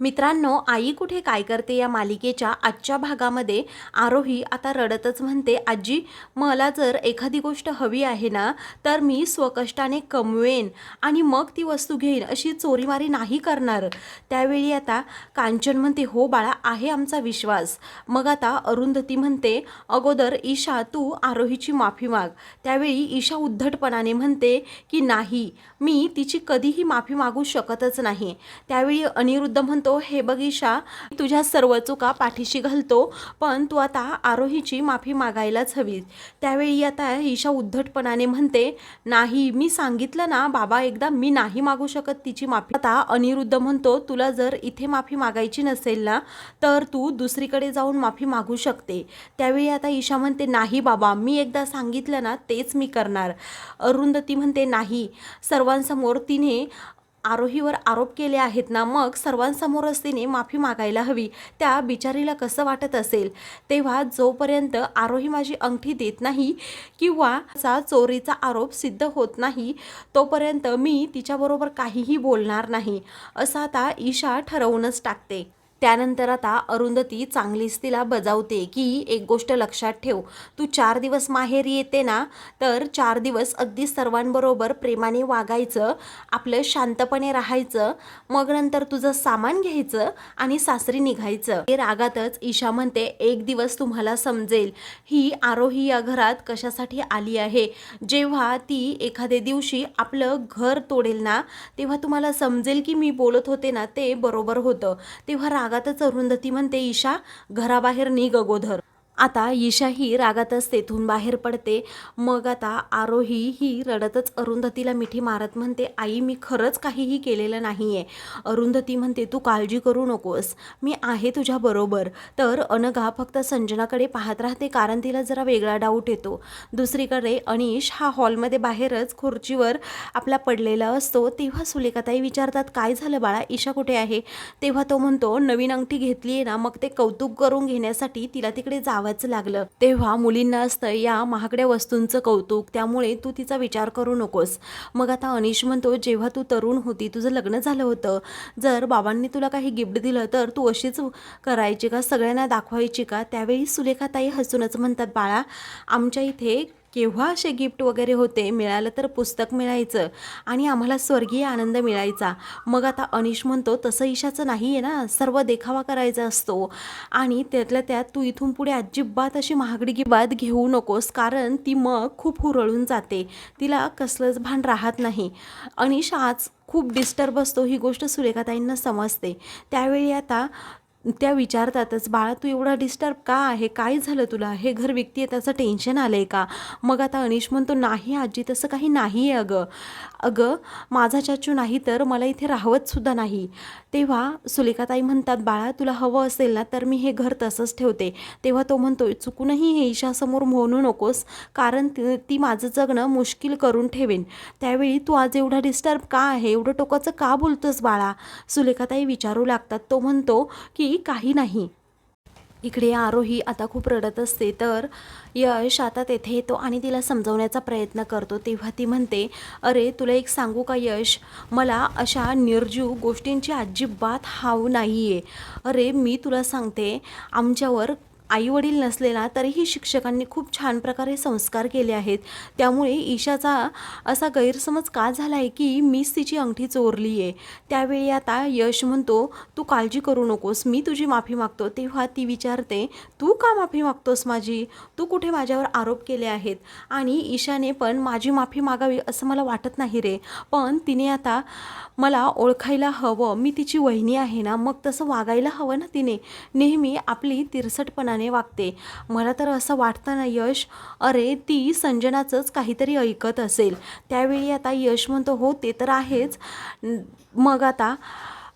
मित्रांनो आई कुठे काय करते या मालिकेच्या आजच्या भागामध्ये? आरोही आता रडतच म्हणते आजी मला जर एखादी गोष्ट हवी आहे ना तर मी स्वकष्टाने कमवेन आणि मग ती वस्तू घेईन अशी चोरीमारी नाही करणार. त्यावेळी आता कांचन म्हणते हो बाळा आहे आमचा विश्वास. मग आता अरुंधती म्हणते अगोदर ईशा तू आरोहीची माफी माग. त्यावेळी ईशा उद्धटपणाने म्हणते की नाही मी तिची कधीही माफी मागू शकतच नाही. त्यावेळी अनिरुद्ध म्हणतो हे बगीशा तुझ्या सर्व चुका पाठीशी घालतो पण तू आता आरोहीची माफी मागायलाच हवी. त्यावेळी आता ईशा उद्धटपणाने म्हणते नाही मी सांगितलं ना बाबा एकदा मी नाही मागू शकत तिची माफी. आता अनिरुद्ध म्हणतो तुला जर इथे माफी मागायची नसेल ना तर तू दुसरीकडे जाऊन माफी मागू शकते. त्यावेळी आता ईशा म्हणते नाही बाबा मी एकदा सांगितलं ना तेच मी करणार. अरुंधती म्हणते नाही सर्वांसमोर तिने आरोहीवर आरोप केले आहेत ना मग सर्वांसमोरच तिने माफी मागायला हवी त्या बिचारीला कसं वाटत असेल? तेव्हा जोपर्यंत आरोही माझी अंगठी देत नाही किंवा चा चोरीचा आरोप सिद्ध होत नाही तोपर्यंत मी तिच्याबरोबर काहीही बोलणार नाही असं आता ईशा ठरवूनच टाकते. त्यानंतर आता अरुंधती चांगलीच तिला बजावते की एक गोष्ट लक्षात ठेव तू चार दिवस माहेर येते ना तर चार दिवस अगदी सर्वांबरोबर प्रेमाने वागायचं आपलं शांतपणे राहायचं मग नंतर तुझं सामान घ्यायचं आणि सासरी निघायचं. हे रागातच ईशा म्हणते एक दिवस तुम्हाला समजेल ही आरोही या घरात कशासाठी आली आहे? जेव्हा ती एखाद्या दिवशी आपलं घर तोडेल ना तेव्हा तुम्हाला समजेल की मी बोलत होते ना ते बरोबर होतं. तेव्हा रागातच अरुंधती म्हणते ईशा घराबाहेर निघ अगोदर. आता ईशा ही रागातच तेथून बाहेर पडते. मग आता आरोही ही रडतच अरुंधतीला मिठी मारत म्हणते आई मी खरंच काहीही केलेलं नाही आहे अरुंधती म्हणते तू काळजी करू नकोस. मी आहे तुझ्या बरोबर तर अनघा फक्त संजनाकडे पाहत राहते कारण तिला जरा वेगळा डाऊट येतो. दुसरीकडे अनिश हा हॉलमध्ये बाहेरच खुर्चीवर आपला पडलेला असतो. तेव्हा सुलेखाताई विचारतात काय झालं बाळा? ईशा कुठे आहे तेव्हा तो म्हणतो नवीन अंगठी घेतली आहे ना मग ते कौतुक करून घेण्यासाठी तिला तिकडे जावंच लागलं. तेव्हा मुलींना असतं या महागड्या वस्तूंचं कौतुक त्यामुळे तू तिचा विचार करू नकोस. मग आता अनिश म्हणतो जेव्हा तू तरुण होती तुझं लग्न झालं होतं. जर बाबांनी तुला काही गिफ्ट दिलं तर तू अशीच करायची का? सगळ्यांना दाखवायची का? त्यावेळी सुलेखाताई हसूनच म्हणतात बाळा आमच्या इथे केव्हा असे गिफ्ट वगैरे होते मिळालं तर पुस्तक मिळायचं आणि आम्हाला स्वर्गीय आनंद मिळायचा. मग आता अनिश म्हणतो तसं ईशाचं नाही आहे ना सर्व देखावा करायचा असतो. आणि त्यातल्या त्यात तू इथून पुढे अजिबात अशी महागडी गिबात घेऊ नकोस कारण ती मग खूप हुरळून जाते. तिला कसलंच भान राहत नाही. अनिश आज खूप डिस्टर्ब असतो ही गोष्ट सुरेखाताईंना समजते. त्यावेळी आता त्या विचारतातच बाळा तू एवढा डिस्टर्ब का आहे? काय झालं तुला? हे घर विकती आहे त्याचं टेन्शन आलं आहे का? मग आता अनिश म्हणतो नाही आजी तसं काही नाही आहे अगं. अगं माझा चाचू नाही तर मला इथे राहवतसुद्धा नाही. तेव्हा सुलेखाताई म्हणतात बाळा तुला हवं असेल ना तर मी हे घर तसंच ठेवते. तेव्हा तो म्हणतो चुकूनही हे ईशासमोर म्हणू नकोस कारण ती ती माझं जगणं मुश्किल करून ठेवेन. त्यावेळी तू आज एवढा डिस्टर्ब का आहे? एवढं टोकाचं का बोलतोस बाळा? सुलेखाताई विचारू लागतात. तो म्हणतो की काही नाही. इकडे आरोही आता खूप रडत असते तर यश आता तेथे येतो आणि तिला समजवण्याचा प्रयत्न करतो. तेव्हा ती म्हणते अरे तुला एक सांगू का यश? मला अशा निर्जीव गोष्टींची अजिबात हाव नाही आहे अरे मी तुला सांगते आमच्यावर आईवडील नसलेला तरीही शिक्षकांनी खूप छान प्रकारे संस्कार केले आहेत. त्यामुळे ईशाचा असा गैरसमज का झाला आहे की मीच तिची अंगठी चोरली आहे त्यावेळी आता यश म्हणतो तू काळजी करू नकोस मी तुझी माफी मागतो. तेव्हा ती विचारते तू का माफी मागतोस माझी? तू कुठे माझ्यावर आरोप केले आहेत? आणि ईशाने पण माझी माफी मागावी असं मला वाटत नाही रे. पण तिने आता मला ओळखायला हवं. मी तिची वहिनी आहे ना मग तसं वागायला हवं ना तिने. नेहमी आपली तिरसटपणा तिरसटपणाने वागते. मला तर असं वाटतं ना यश अरे ती संजनाचंच काहीतरी ऐकत असेल. त्यावेळी आता यश म्हणतो हो ते तर आहेच. मग आता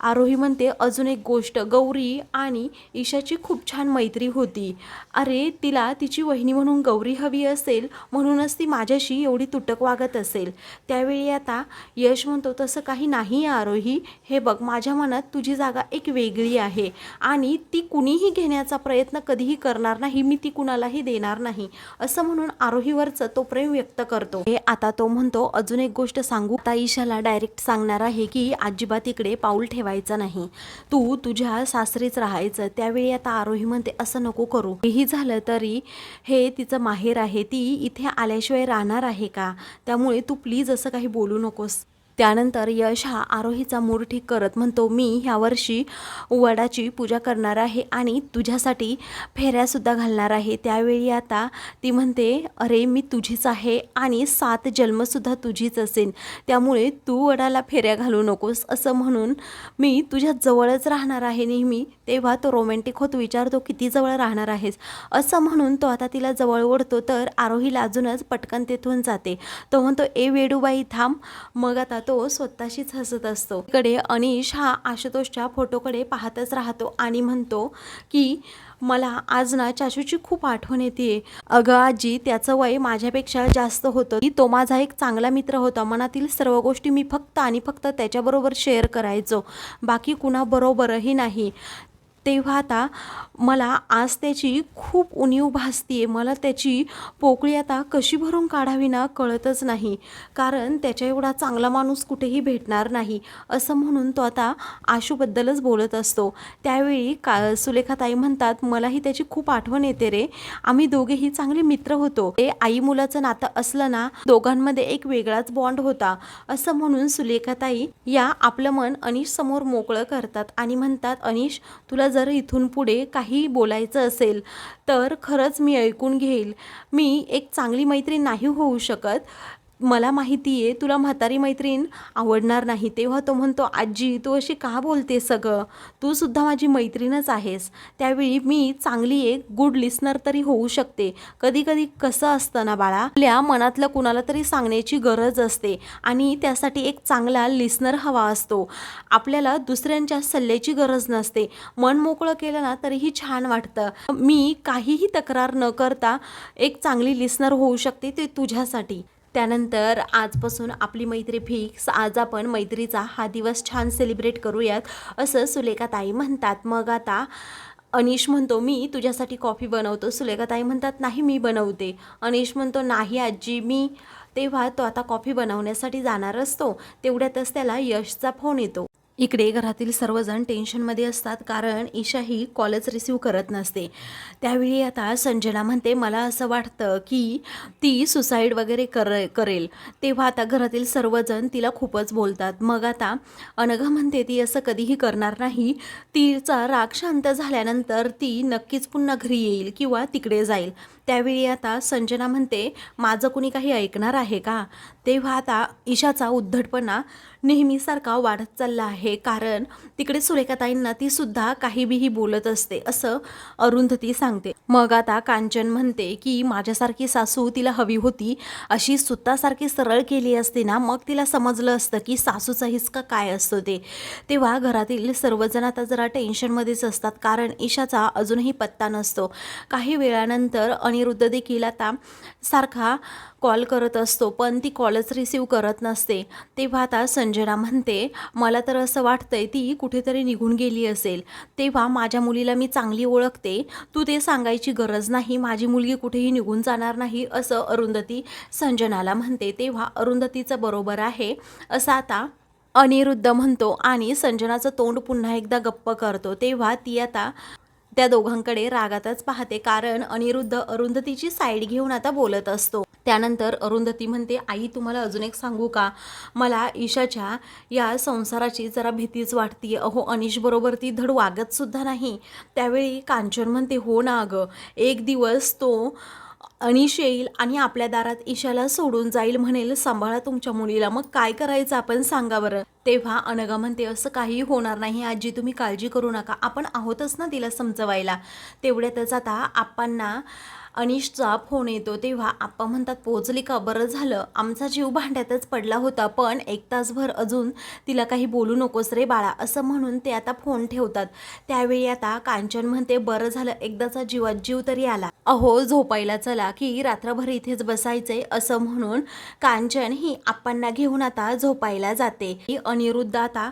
आरोही म्हणते अजून एक गोष्ट गौरी आणि ईशाची खूप छान मैत्री होती. अरे तिला तिची वहिनी म्हणून गौरी हवी असेल म्हणूनच ती माझ्याशी एवढी तुटक वागत असेल. त्यावेळी आता यश म्हणतो तसं काही नाही आहे आरोही. हे बघ माझ्या मनात तुझी जागा एक वेगळी आहे आणि ती कुणीही घेण्याचा प्रयत्न कधीही करणार नाही मी ती कुणालाही देणार नाही. असं म्हणून आरोहीवरचं तो प्रेम व्यक्त करतो. हे आता तो म्हणतो अजून एक गोष्ट सांगू. आता ईशाला डायरेक्ट सांगणार आहे की अजिबात इकडे पाऊल ठेवा ठेवायचा नाही. तू तुझ्या सासरीच राहायचं त्यावेळी आता आरोही म्हणते असं नको करू. हेही झालं तरी हे तिचं माहेर आहे ती इथे आल्याशिवाय राहणार आहे का? त्यामुळे तू प्लीज असं काही बोलू नकोस. त्यानंतर यश हा आरोहीचा मूड ठीक करत म्हणतो मी ह्या वर्षी वडाची पूजा करणार आहे आणि तुझ्यासाठी फेऱ्यासुद्धा घालणार आहे. त्यावेळी आता ती म्हणते अरे मी तुझीच आहे आणि सात जन्मसुद्धा तुझीच असेल त्यामुळे तू वडाला फेऱ्या घालू नकोस. असं म्हणून मी तुझ्या जवळच राहणार आहे नेहमी. तेव्हा तो रोमॅन्टिक होत विचारतो किती जवळ राहणार आहेस? असं म्हणून तो आता तिला जवळ ओढतो तर आरोहीला अजूनच पटकन तेथून जाते. तो म्हणतो ए वेडूबाई थांब. मग आता तो स्वतःशीच हसत असतो. इकडे अनिश हा आशुतोषच्या फोटोकडे पाहतच राहतो आणि म्हणतो की मला आज ना चाशूची खूप आठवण येते अगं आजी त्याचं वय माझ्यापेक्षा जास्त होतं. की तो माझा एक चांगला मित्र होता. मनातील सर्व गोष्टी मी फक्त आणि फक्त त्याच्याबरोबर शेअर करायचो. बाकी कुणाबरोबरही नाही. तेव्हा आता मला आज त्याची खूप उणीव भासतीये. मला त्याची पोकळी आता कशी भरून काढावी ना कळतच नाही. कारण त्याच्या एवढा चांगला माणूस कुठेही भेटणार नाही असं म्हणून तो आता आशूबद्दलच बोलत असतो. त्यावेळी का सुलेखाताई म्हणतात मलाही त्याची खूप आठवण येते रे. आम्ही दोघेही चांगले मित्र होतो. ते आई मुलाचं नातं असलं ना दोघांमध्ये एक वेगळाच बॉन्ड होता. असं म्हणून सुलेखाताई या आपलं मन अनिश समोर मोकळं करतात आणि म्हणतात अनिश तुला जर इथून पुढे काही बोलायचं असेल तर खरंच मी ऐकून घेईल. मी एक चांगली मैत्रीण नाही होऊ शकत. मला माहिती आहे तुला म्हातारी मैत्रीण आवडणार नाही. तेव्हा तो म्हणतो आजी तू अशी का बोलते सगळं? तू सुद्धा माझी मैत्रीणच आहेस. त्यावेळी मी चांगली एक गुड लिस्नर तरी होऊ शकते. कधी कधी कसं असतं ना बाळा आपल्या मनातलं कुणाला तरी सांगण्याची गरज असते आणि त्यासाठी एक चांगला लिस्नर हवा असतो. आपल्याला दुसऱ्यांच्या सल्ल्याची गरज नसते. मन मोकळं केलं ना तरीही छान वाटतं. मी काहीही तक्रार न करता एक चांगली लिस्नर होऊ शकते ते तुझ्यासाठी. त्यानंतर आजपासून आपली मैत्री फिक्स. आज आपण मैत्रीचा हा दिवस छान सेलिब्रेट करूयात असं सुलेखाताई म्हणतात. मग आता अनिश म्हणतो मी तुझ्यासाठी कॉफी बनवतो. सुलेखाताई म्हणतात नाही मी बनवते. अनिश म्हणतो नाही आजी मी तेव्हा तो आता कॉफी बनवण्यासाठी जाणार असतो. तेवढ्यातच त्याला यशचा फोन येतो. इकडे घरातील सर्वजण टेन्शनमध्ये असतात कारण ईशा ही कॉलच रिसीव करत नसते. त्यावेळी आता संजना म्हणते मला असं वाटतं की ती सुसाईड वगैरे कर करेल. तेव्हा आता घरातील सर्वजण तिला खूपच बोलतात. मग आता अनघा म्हणते ती असं कधीही करणार नाही. तिचा राग शांत झाल्यानंतर ती नक्कीच पुन्हा घरी येईल किंवा तिकडे जाईल. त्यावेळी आता संजना म्हणते माझं कुणी काही ऐकणार आहे का? तेव्हा आता ईशाचा उद्धटपणा नेहमीसारखा वाढत चालला आहे. कारण तिकडे सुरेखाताईंना ती सुद्धा काही बीही बोलत असते असं अरुंधती सांगते. मग आता कांचन म्हणते की माझ्यासारखी सासू तिला हवी होती. अशी सुतासारखी सरळ केली असते ना मग तिला समजलं असतं की सासूचा हिसका काय असतो ते. तेव्हा घरातील सर्वजण आता जरा टेन्शनमध्येच असतात कारण ईशाचा अजूनही पत्ता नसतो. काही वेळानंतर अनिरुद्ध देखील आता सारखा कॉल करत असतो पण ती कॉलच रिसीव करत नसते. तेव्हा आता संजना म्हणते मला तर असं वाटतंय ती कुठेतरी निघून गेली असेल. तेव्हा माझ्या मुलीला मी चांगली ओळखते. तू ते सांगायची गरज नाही. माझी मुलगी कुठेही निघून जाणार नाही असं अरुंधती संजनाला म्हणते. तेव्हा अरुंधतीचं बरोबर आहे. असं आता अनिरुद्ध म्हणतो आणि संजनाचं तोंड पुन्हा एकदा गप्प करतो. तेव्हा ती आता त्या दोघांकडे रागातच पाहते कारण अनिरुद्ध अरुंधतीची साईड घेऊन आता बोलत असतो. त्यानंतर अरुंधती म्हणते आई तुम्हाला अजून एक सांगू का? मला ईशाच्या या संसाराची जरा भीतीच वाटते अहो अनिशबरोबर ती धड वागतसुद्धा नाही. त्यावेळी कांचन म्हणते हो ना अगं एक दिवस तो अनिश येईल आणि आपल्या दारात ईशाला सोडून जाईल म्हणेल. सांभाळा तुमच्या मुलीला. मग काय करायचं आपण सांगा बरं. तेव्हा अनघा म्हणते असं काही होणार नाही. आजी तुम्ही काळजी करू नका. आपण आहोतच ना तिला समजवायला. तेवढ्यातच आता आप्पांना अनिशचा फोन येतो. तेव्हा आप्पा म्हणतात पोचली का? बरं झालं. आमचा जीव भांड्यातच पडला होता पण एक तासभर अजून तिला काही बोलू नकोस रे बाळा असं म्हणून ते आता फोन ठेवतात. त्यावेळी आता कांचन म्हणते बरं झालं. एकदाचा जीवात जीव तरी आला. अहो झोपायला चला की रात्रभर इथेच बसायचंय असं म्हणून कांचन ही आप्पांना घेऊन आता झोपायला जाते. ही अनिरुद्ध आता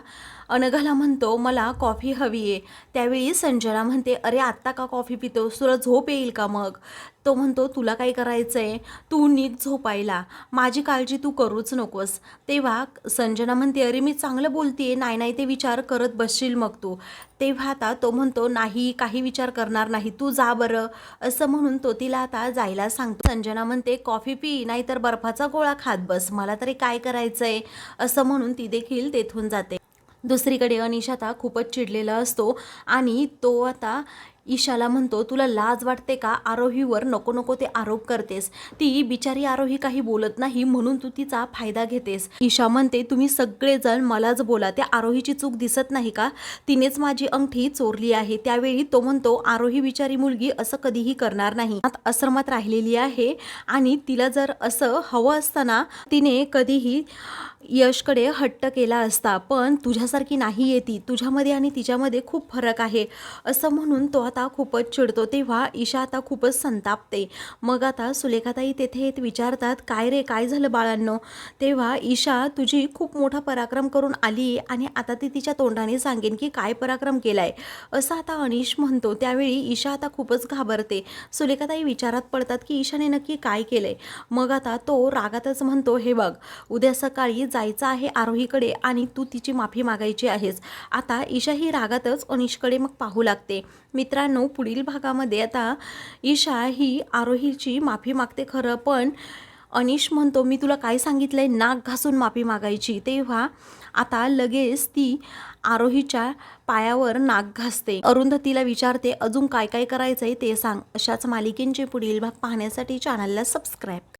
अनघाला म्हणतो मला कॉफी हवी आहे. त्यावेळी संजना म्हणते अरे आत्ता का कॉफी पितो तुला झोप येईल का मग? तो म्हणतो तुला काय करायचं आहे तू नीट झोपायला. माझी काळजी तू करूच नकोस. तेव्हा संजना म्हणते अरे मी चांगलं बोलते नाही नाही ते विचार करत बसशील मग तू. तेव्हा आता तो म्हणतो नाही काही विचार करणार नाही. तू जा बरं. असं म्हणून तो तिला आता जायला सांगतो. संजना म्हणते कॉफी पी नाहीतर बर्फाचा गोळा खात बस. मला तरी काय करायचं आहे असं म्हणून ती देखील तेथून जाते. दुसरीकडे अनिश आता खूपच चिडलेला असतो आणि तो आता ईशाला म्हणतो तुला लाज वाटते का? आरोहीवर नको नको ते आरोप करतेस. ती बिचारी आरोही काही बोलत नाही म्हणून तू तिचा फायदा घेतेस. ईशा म्हणते तुम्ही सगळेजण मलाच बोला त्या आरोहीची चूक दिसत नाही का? तिनेच माझी अंगठी चोरली आहे. त्यावेळी तो म्हणतो आरोही बिचारी मुलगी असं कधीही करणार नाही. आश्रमात राहिलेली आहे आणि तिला जर असं हवं असताना तिने कधीही यशकडे हट्ट केला असता. पण तुझ्यासारखी नाही येती तुझ्यामध्ये आणि तिच्यामध्ये खूप फरक आहे. असं म्हणून तो आता आता खूपच चिडतो तेव्हा ईशा आता खूपच संतापते. मग आता सुलेखाताई तेथे येत विचारतात काय रे काय झालं बाळांनो? तेव्हा ईशा तुझी खूप मोठा पराक्रम करून आली आणि आता ती तिच्या तोंडाने सांगेन की काय पराक्रम केलाय. असं आता अनिश म्हणतो. त्यावेळी ईशा आता खूपच घाबरते. सुलेखाताई विचारात पडतात की ईशाने नक्की काय केलंय? मग आता तो रागातच म्हणतो हे बघ उद्या सकाळी जायचं आहे आरोहीकडे आणि तू तिची माफी मागायची आहेस. आता ईशा ही रागातच अनिशकडे मग पाहू लागते. मित्रांनो पुढील भागामध्ये आता ईशा ही आरोहीची माफी मागते खरं पण अनिश म्हणतो मी तुला काय सांगितलंय? नाक घासून माफी मागायची. तेव्हा आता लगेच ती आरोहीच्या पायावर नाक घासते. अरुंधतीला विचारते अजून काय काय करायचंय ते सांग. अशाच मालिकेंचे पुढील भाग पाहण्यासाठी चॅनलला सबस्क्राईब